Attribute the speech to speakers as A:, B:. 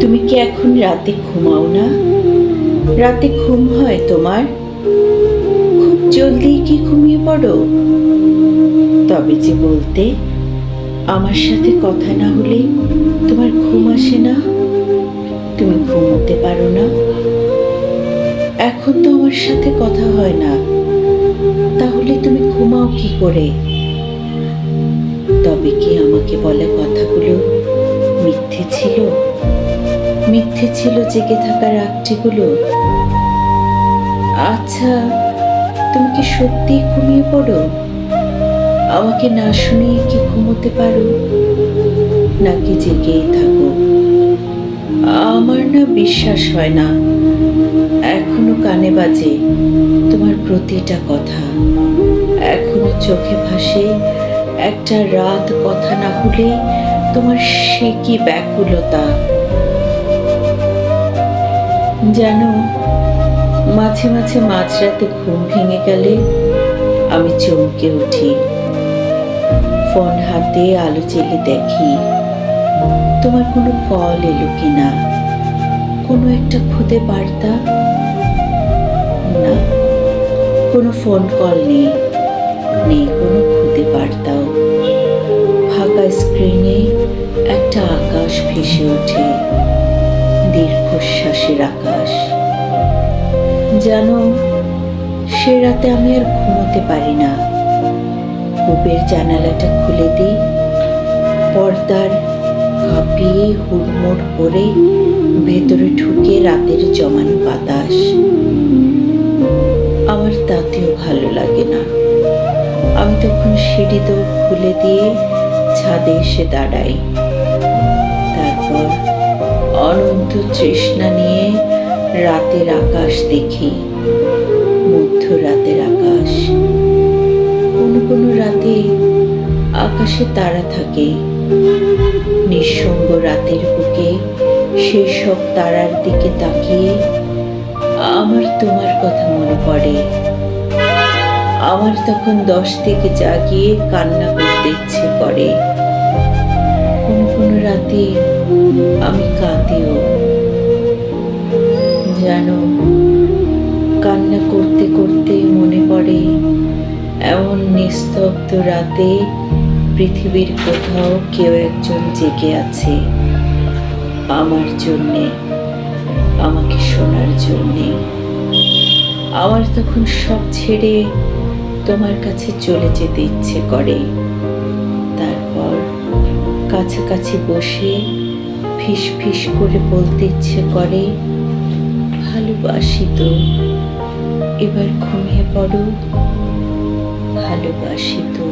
A: তুমি কি এখন রাতে ঘুমাও না? রাতে ঘুম হয় তোমার? খুব জলদি কি ঘুমিয়ে পড়ো? তবে যে বলতে, আমার সাথে কথা না হলে তোমার ঘুম আসে না। তুমি ঘুমোতে পারো না। এখন তো আমার সাথে কথা হয় না। তাহলে তুমি ঘুমাও কি করে? তবে কি আমাকে বলা কথাগুলো? মিথ্যে ছিল। মিথ্যে ছিল জেগে থাকা রাত্রিগুলো আচ্ছা তুমি কি সত্যি ঘুমিয়ে পড়ো? আমাকে না শুনিয়ে কি ঘুমোতে পারো? নাকি জেগেই থাকো? আমার না বিশ্বাস হয় না। এখনও কানে বাজে তোমার প্রতিটা কথা। এখনও চোখে ভাসে একটা রাত কথা না হলে তোমার সে কি ব্যাকুলতা? যেন মাঝে মাঝে মাঝরাতে ঘুম ভেঙে গেলে আমি চমকে উঠি। ফোন হাতে আলো চেলে দেখি, তোমার কোনো কল এলো কিনা? কোনো একটা খুদে বার্তা? না, কোনো ফোন কল নেই নেই কোনো খুদে বার্তাও আকাশ ভেসে ওঠে, দীর্ঘশ্বাসের আকাশ। জানো, সে রাতে আমি আর ঘুমোতে পারি না। কূপের জানালাটা খুলে দিই, পর্দার কাঁপিয়ে হুড়মুড় করে ভেতরে ঢুকে রাতের জমানো বাতাস। আমার তাতেও ভালো লাগে না। আমি তখন সিঁড়ি দৌড় খুলে দিয়ে ছাদে এসে দাঁড়াই। অনন্ত তৃষ্ণা নিয়ে রাতের আকাশ দেখি, মধ্য রাতের আকাশ। কোনো কোনো রাতে আকাশে তারা থাকে, নিঃসঙ্গ রাতের বুকে সেসব তারার দিকে তাকিয়ে আমার তোমার কথা মনে পড়ে। আমার তখন দশ থেকে জাগিয়ে কান্না করতে ইচ্ছে করে। কোনো কোনো রাতে আমি কাঁদিও। জানো কান্না করতে করতে মনে পড়ে এমন নিস্তব্ধ রাতে পৃথিবীর কোথাও কেউ একজন জেগে আছে আমার জন্যে, আমাকে শোনার জন্যে। আমার তখন সব ছেড়ে তোমার কাছে চলে যেতে ইচ্ছে করে। তারপর কাছাকাছি বসে ফিস ফিস করে বলতে ইচ্ছে করে ভালোবাসি তো এবার ঘুমিয়ে পড়ো ভালোবাসি তো।